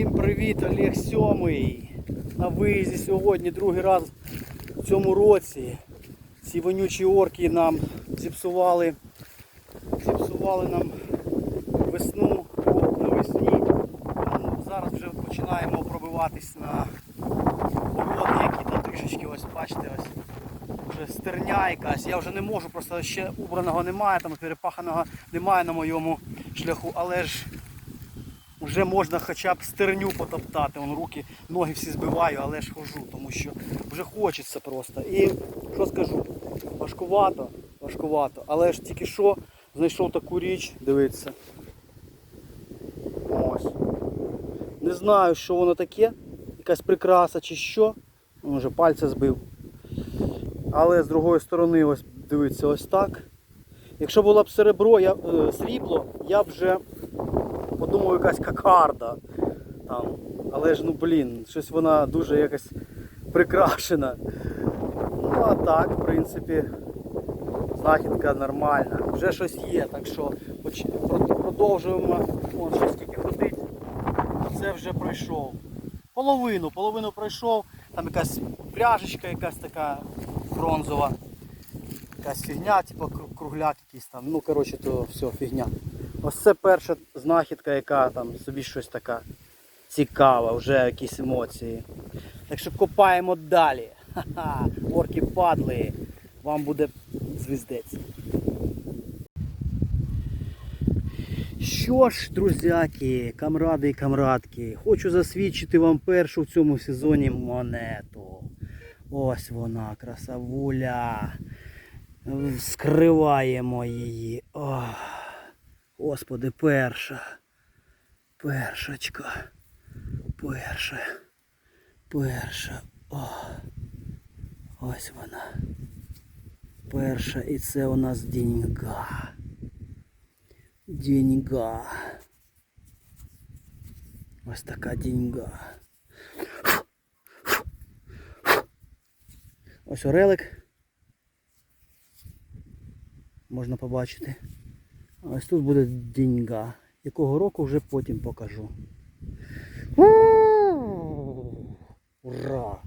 Всім привіт, Олег Сьомий. На виїзді сьогодні другий раз в цьому році. Ці вонючі орки нам зіпсували, зіпсували нам весну навесні. Зараз вже починаємо пробиватись на погоди, які там трішечки ось бачите ось. Вже стерня якась. Я вже не можу, просто ще убраного немає, там перепаханого немає на моєму шляху, але ж вже можна хоча б стерню потоптати. Вон руки, ноги всі збиваю, але ж хожу, тому що вже хочеться просто. І що скажу, важкувато, важкувато. Але ж тільки що знайшов таку річ, дивіться. Ось. Не знаю, що воно таке, якась прикраса чи що. Може пальця збив. Але з другої сторони, ось дивіться, ось так. Якщо було б серебро, я, е, срібло, я б вже подумав якась кокарда. Там. Але ж ну блін, щось вона дуже якась прикрашена. Ну а так, в принципі, знахідка нормальна. Вже щось є, так що продовжуємо. Вон ще скільки ходить. Це вже пройшов. Половину, половину пройшов. Там якась пляжечка якась така бронзова. Якась фігня, типу кру- кругляк якийсь там. Ну, коротше, то все, фігня. Ось це перша знахідка, яка там собі щось така цікава, вже якісь емоції. Так що копаємо далі. Ха-ха, орки падли. Вам буде звіздець. Що ж, друзяки, камради і камрадки, хочу засвідчити вам першу в цьому сезоні монету. Ось вона, красавуля. Скриваємо її. Ох. Господи, перша. Першачка. Перша. Перша. О. Ось вона. Перша. І це у нас деньга. Деньга. Ось така деньга. Ось орелик. Можна побачити. Ось тут буде деньга. Якого року вже потім покажу. Ура!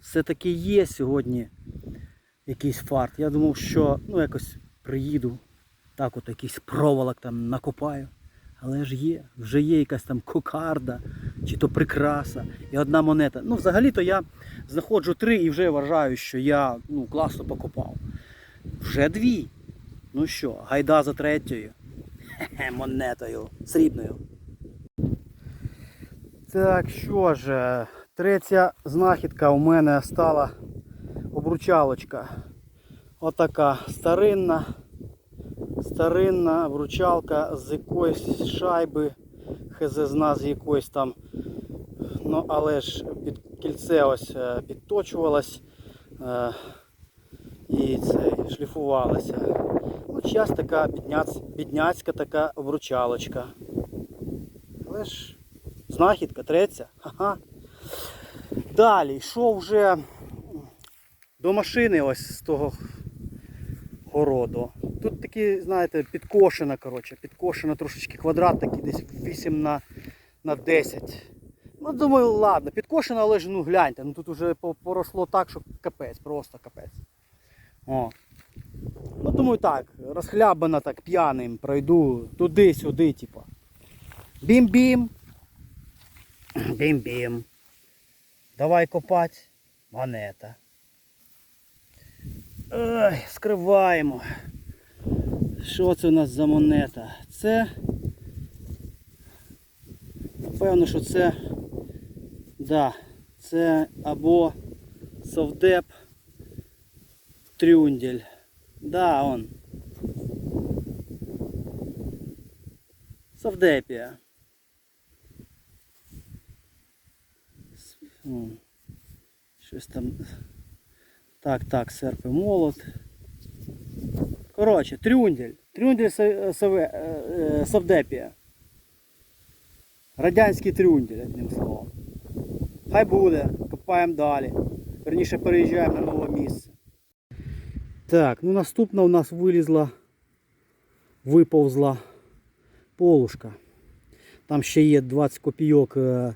Все-таки є сьогодні якийсь фарт. Я думав, що ну якось приїду, так от якийсь проволок там накопаю. Але ж є, вже є якась там кокарда, чи то прикраса і одна монета. Ну, взагалі-то я знаходжу три і вже вважаю, що я ну, класно покопав. Вже дві. Ну що, гайда за третьою. Хе-хе, монетою, срібною. Так, що ж, е, третя знахідка у мене стала обручалочка. Отака старинна, старинна обручалка з якоїсь шайби, хз зна з якоїсь там. Ну, але ж під кільце ось е, підточувалось е, і це шліфувалося. Час така бідняць, бідняцька така обручалочка. Але ж знахідка третя. Ага. Далі йшов вже до машини ось з того городу. Тут такі, знаєте, підкошена, коротше, підкошена трошечки квадрат такий десь 8 на, на 10. Ну, думаю, ладно, підкошена, але ж ну гляньте, ну тут вже по- поросло так, що капець, просто капець. О. Думаю, так, розхлябана так п'яним пройду туди-сюди, типа. Бім-бім. Бім-бім. Давай копать. Монета. Ой, скриваємо. Що це у нас за монета? Це. Напевно, що це. Да, це або совдеп трюндель. Да, он. Совдепія. С- Щось там. Так, так, серп і молот. Коротше, трюндель. Трюндель Сове- е, е. Радянський трюндель, одним словом. Хай буде, копаємо далі. Верніше переїжджаємо на нове місце. Так, ну наступна у нас вилізла, виповзла полушка. Там ще є 20 копійок е,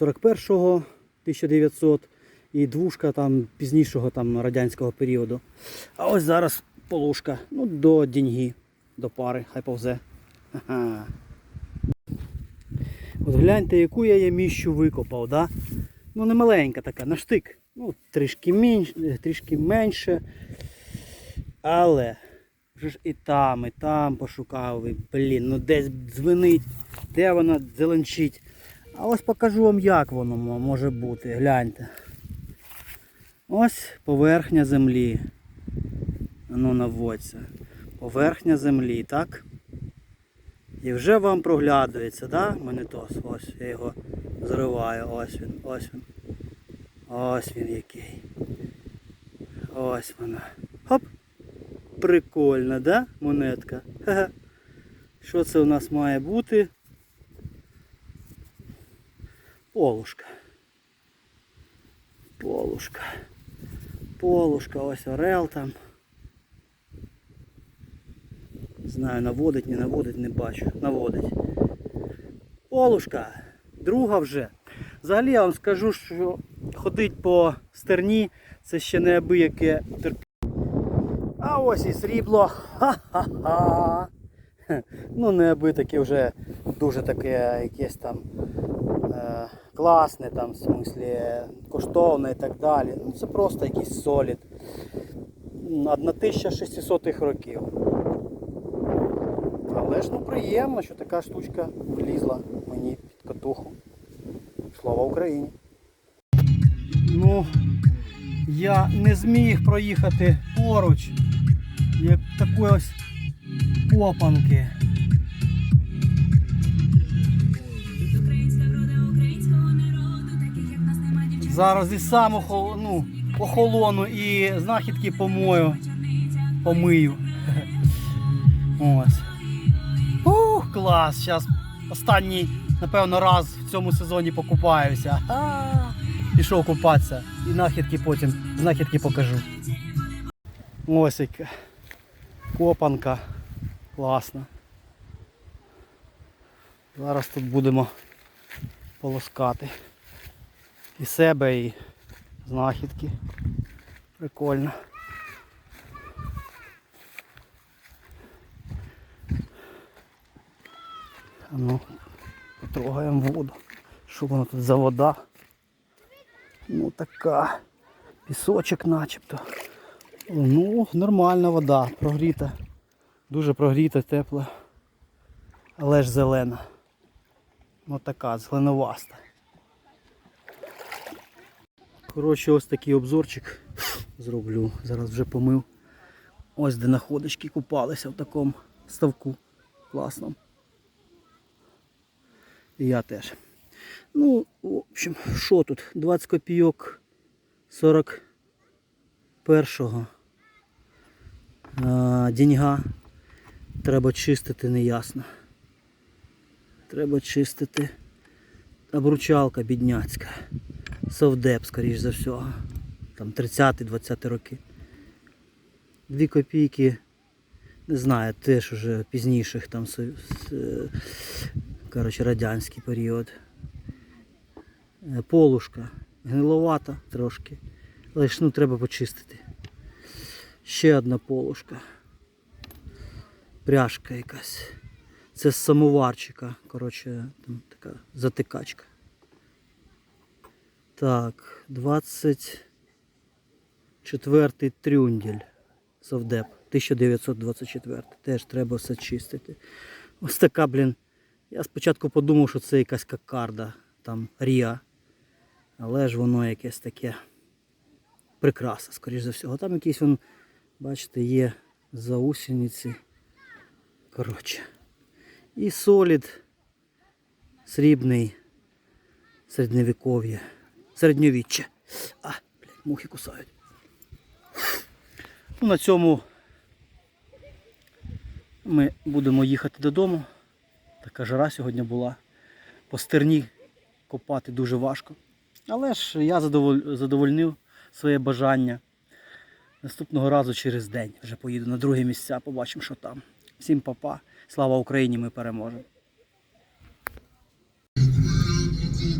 41-го 1900 і двушка там пізнішого там радянського періоду. А ось зараз полушка. Ну, до деньги, до пари, хай повзе. От гляньте, яку я є міщу викопав, да? Ну не маленька така, на штик. Ну, трішки менше, трішки менше. Але вже ж і там, і там пошукав. І, блін, ну десь дзвенить, де вона зеленчить. А ось покажу вам, як воно може бути. Гляньте. Ось поверхня землі. Воно наводься. Поверхня землі, так? І вже вам проглядується, да? Монітос. Ось я його зриваю. Ось він, ось він. Ось він який. Ось вона. Хоп! Прикольна, да? Монетка. Що це у нас має бути? Полушка. Полушка. Полушка, ось орел там. Не знаю, наводить, не наводить, не бачу. Наводить. Полушка. Друга вже. Взагалі я вам скажу, що ходить по стерні це ще неабияке терпіння. Ось і срібло. Ха-ха-ха. Ну, неаби таке вже дуже таке якесь там е, класне, там, в смислі, коштовне і так далі. Ну, це просто якийсь солід. 1600-х років. Але ж ну приємно, що така штучка влізла мені під катуху. Слава Україні! Ну, я не зміг проїхати поруч, як такої ось копанки. Зараз і сам охол... ну, охолону і знахідки помою, помию. Ось. Ух, клас! Зараз останній, напевно, раз в цьому сезоні покупаюся. Пішов купатися. І знахідки потім, знахідки покажу. Ось яка. Копанка. Класна. Зараз тут будемо полоскати. І себе, і знахідки. Прикольно. А ну, потрогаємо воду. Що воно тут за вода? Ну така. Пісочок начебто. Ну, нормальна вода, прогріта. Дуже прогріта, тепла. Але ж зелена. Ну така, зеленоваста. Коротше, ось такий обзорчик зроблю. Зараз вже помив. Ось де находочки купалися в такому ставку класному. І я теж. Ну, в общем, що тут? 20 копійок 41-го. А, деньга. Треба чистити неясно. Треба чистити. Обручалка бідняцька. Совдеп, скоріш за всього. Там 30-20 роки. Дві копійки, не знаю, теж уже пізніших там е, коротше, радянський період. Е, Полушка. Гниловата трошки. Але ну треба почистити. Ще одна полушка. Пряжка якась. Це з самоварчика. Коротше, там така затикачка. Так, 24 трюндель. Совдеп. 1924. Теж треба все чистити. Ось така, блін. Я спочатку подумав, що це якась кокарда, там Ріа. Але ж воно якесь таке прикраса, скоріш за всього. Там якісь вон, бачите, є заусениці. Коротше. І солід срібний середньовіков'я. Середньовіччя. А, блядь, мухи кусають. Ну, на цьому ми будемо їхати додому. Така жара сьогодні була. По стерні копати дуже важко. Але ж я задовольнив своє бажання. Наступного разу через день вже поїду на друге місця, побачимо, що там. Всім папа. Слава Україні! Ми переможемо! Thank.